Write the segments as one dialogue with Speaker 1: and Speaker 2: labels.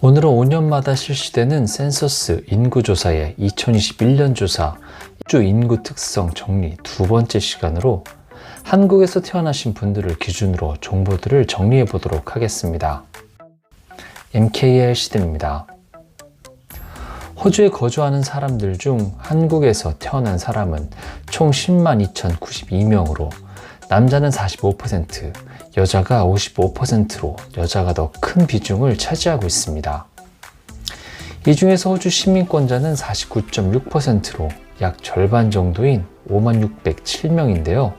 Speaker 1: 오늘은 5년마다 실시되는 센서스 인구조사의 2021년 조사 주 인구 특성 정리 두 번째 시간으로 한국에서 태어나신 분들을 기준으로 정보들을 정리해 보도록 하겠습니다. MKL 시대입니다. 호주에 거주하는 사람들 중 한국에서 태어난 사람은 총 10만 2,092명으로 남자는 45%, 여자가 55%로 여자가 더 큰 비중을 차지하고 있습니다. 이 중에서 호주 시민권자는 49.6%로 약 절반 정도인 5607명인데요.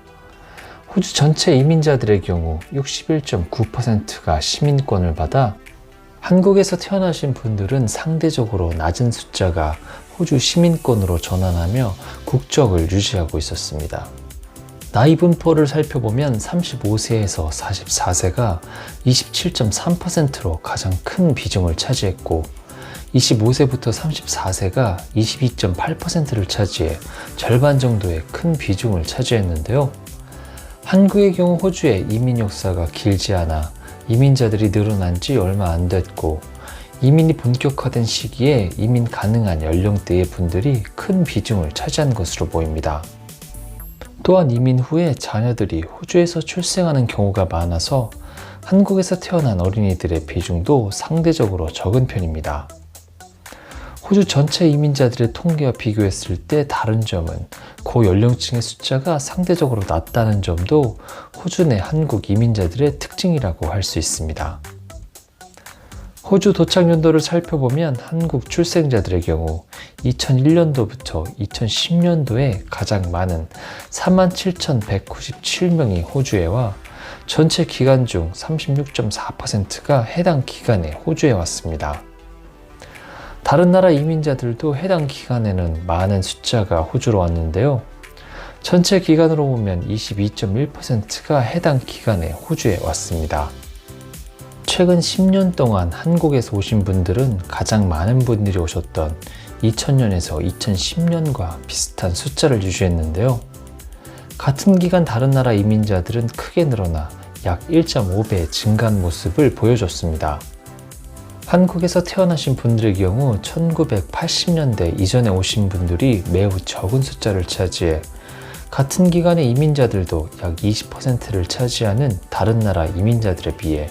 Speaker 1: 호주 전체 이민자들의 경우 61.9%가 시민권을 받아 한국에서 태어나신 분들은 상대적으로 낮은 숫자가 호주 시민권으로 전환하며 국적을 유지하고 있었습니다. 나이 분포를 살펴보면 35세에서 44세가 27.3%로 가장 큰 비중을 차지했고 25세부터 34세가 22.8%를 차지해 절반 정도의 큰 비중을 차지했는데요. 한국의 경우 호주의 이민 역사가 길지 않아 이민자들이 늘어난 지 얼마 안 됐고 이민이 본격화된 시기에 이민 가능한 연령대의 분들이 큰 비중을 차지한 것으로 보입니다. 또한 이민 후에 자녀들이 호주에서 출생하는 경우가 많아서 한국에서 태어난 어린이들의 비중도 상대적으로 적은 편입니다. 호주 전체 이민자들의 통계와 비교했을 때 다른 점은 고 연령층의 숫자가 상대적으로 낮다는 점도 호주 내 한국 이민자들의 특징이라고 할 수 있습니다. 호주 도착 연도를 살펴보면 한국 출생자들의 경우 2001년도부터 2010년도에 가장 많은 47,197명이 호주에 와 전체 기간 중 36.4%가 해당 기간에 호주에 왔습니다. 다른 나라 이민자들도 해당 기간에는 많은 숫자가 호주로 왔는데요. 전체 기간으로 보면 22.1%가 해당 기간에 호주에 왔습니다. 최근 10년 동안 한국에서 오신 분들은 가장 많은 분들이 오셨던 2000년에서 2010년과 비슷한 숫자를 유지했는데요. 같은 기간 다른 나라 이민자들은 크게 늘어나 약 1.5배 증가한 모습을 보여줬습니다. 한국에서 태어나신 분들의 경우 1980년대 이전에 오신 분들이 매우 적은 숫자를 차지해 같은 기간의 이민자들도 약 20%를 차지하는 다른 나라 이민자들에 비해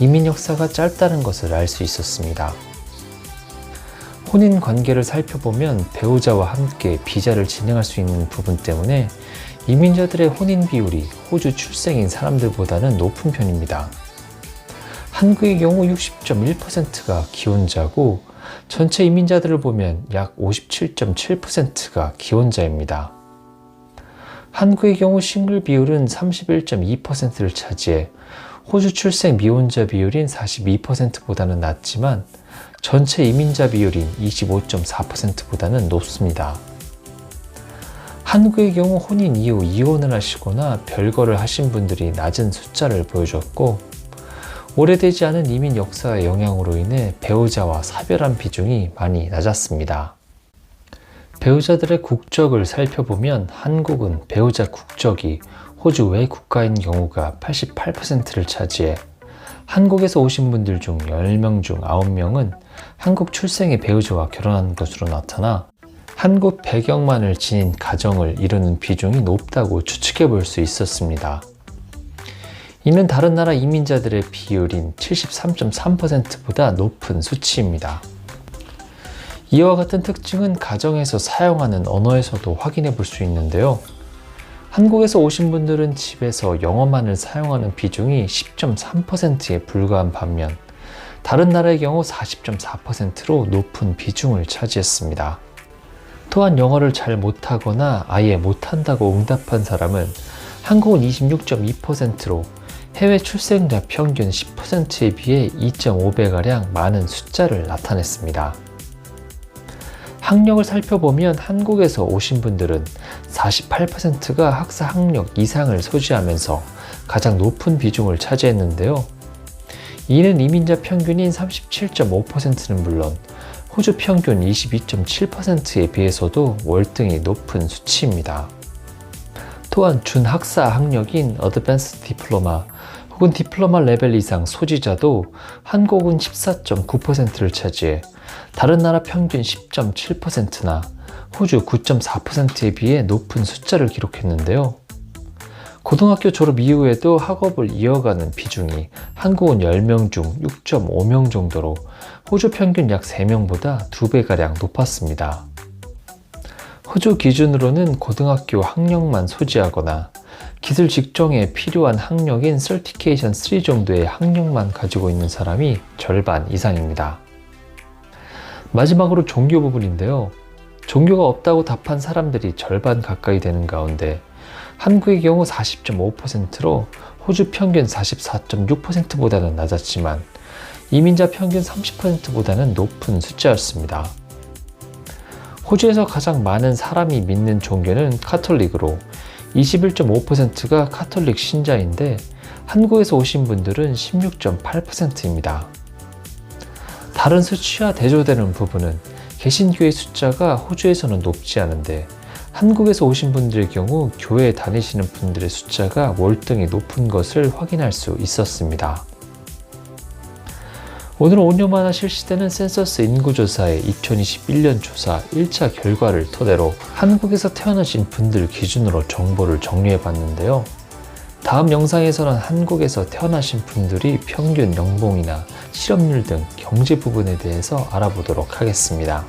Speaker 1: 이민 역사가 짧다는 것을 알 수 있었습니다. 혼인 관계를 살펴보면 배우자와 함께 비자를 진행할 수 있는 부분 때문에 이민자들의 혼인 비율이 호주 출생인 사람들보다는 높은 편입니다. 한국의 경우 60.1%가 기혼자고 전체 이민자들을 보면 약 57.7%가 기혼자입니다. 한국의 경우 싱글 비율은 31.2%를 차지해 호주 출생 미혼자 비율인 42%보다는 낮지만 전체 이민자 비율인 25.4%보다는 높습니다. 한국의 경우 혼인 이후 이혼을 하시거나 별거를 하신 분들이 낮은 숫자를 보여줬고 오래되지 않은 이민 역사의 영향으로 인해 배우자와 사별한 비중이 많이 낮았습니다. 배우자들의 국적을 살펴보면 한국은 배우자 국적이 호주 외 국가인 경우가 88%를 차지해 한국에서 오신 분들 중 10명 중 9명은 한국 출생의 배우자와 결혼한 것으로 나타나 한국 배경만을 지닌 가정을 이루는 비중이 높다고 추측해 볼 수 있었습니다. 이는 다른 나라 이민자들의 비율인 73.3%보다 높은 수치입니다. 이와 같은 특징은 가정에서 사용하는 언어에서도 확인해 볼 수 있는데요. 한국에서 오신 분들은 집에서 영어만을 사용하는 비중이 10.3%에 불과한 반면 다른 나라의 경우 40.4%로 높은 비중을 차지했습니다. 또한 영어를 잘 못하거나 아예 못한다고 응답한 사람은 한국은 26.2%로 해외 출생자 평균 10%에 비해 2.5배가량 많은 숫자를 나타냈습니다. 학력을 살펴보면 한국에서 오신 분들은 48%가 학사 학력 이상을 소지하면서 가장 높은 비중을 차지했는데요. 이는 이민자 평균인 37.5%는 물론 호주 평균 22.7%에 비해서도 월등히 높은 수치입니다. 또한 준학사 학력인 어드밴스 디플로마 혹은 디플로마 레벨 이상 소지자도 한국은 14.9%를 차지해 다른 나라 평균 10.7%나 호주 9.4%에 비해 높은 숫자를 기록했는데요. 고등학교 졸업 이후에도 학업을 이어가는 비중이 한국은 10명 중 6.5명 정도로 호주 평균 약 3명보다 2배가량 높았습니다. 호주 기준으로는 고등학교 학력만 소지하거나 기술 직종에 필요한 학력인 설티케이션 3 정도의 학력만 가지고 있는 사람이 절반 이상입니다. 마지막으로 종교 부분인데요. 종교가 없다고 답한 사람들이 절반 가까이 되는 가운데 한국의 경우 40.5%로 호주 평균 44.6%보다는 낮았지만 이민자 평균 30%보다는 높은 숫자였습니다. 호주에서 가장 많은 사람이 믿는 종교는 카톨릭으로 21.5%가 카톨릭 신자인데 한국에서 오신 분들은 16.8%입니다. 다른 수치와 대조되는 부분은 개신교의 숫자가 호주에서는 높지 않은데 한국에서 오신 분들의 경우 교회에 다니시는 분들의 숫자가 월등히 높은 것을 확인할 수 있었습니다. 오늘은 5년 만에 실시되는 센서스 인구조사의 2021년 조사 1차 결과를 토대로 한국에서 태어나신 분들 기준으로 정보를 정리해 봤는데요. 다음 영상에서는 한국에서 태어나신 분들이 평균 연봉이나 실업률 등 경제 부분에 대해서 알아보도록 하겠습니다.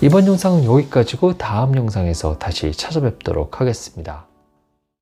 Speaker 1: 이번 영상은 여기까지고 다음 영상에서 다시 찾아뵙도록 하겠습니다.